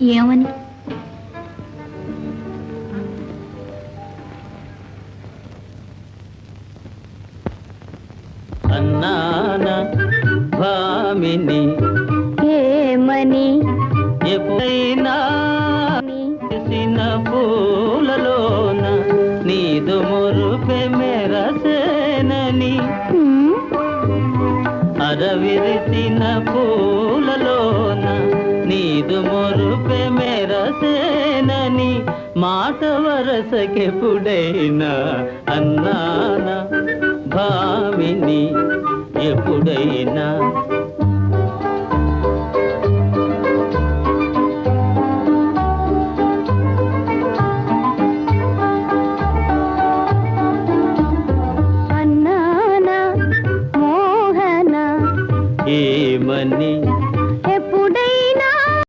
ఏమని? అన్నాన భామిని ఏమని? ఎప్పుడైనా చేసిన పూలలోన నీదు మురుపె మెరసేనని అరవిరిసిన పూలలోన నీదు మురుపె అని మాట వరసకెప్పుడైనా అన్నాన? భామిని ఎప్పుడైనా? ఏమని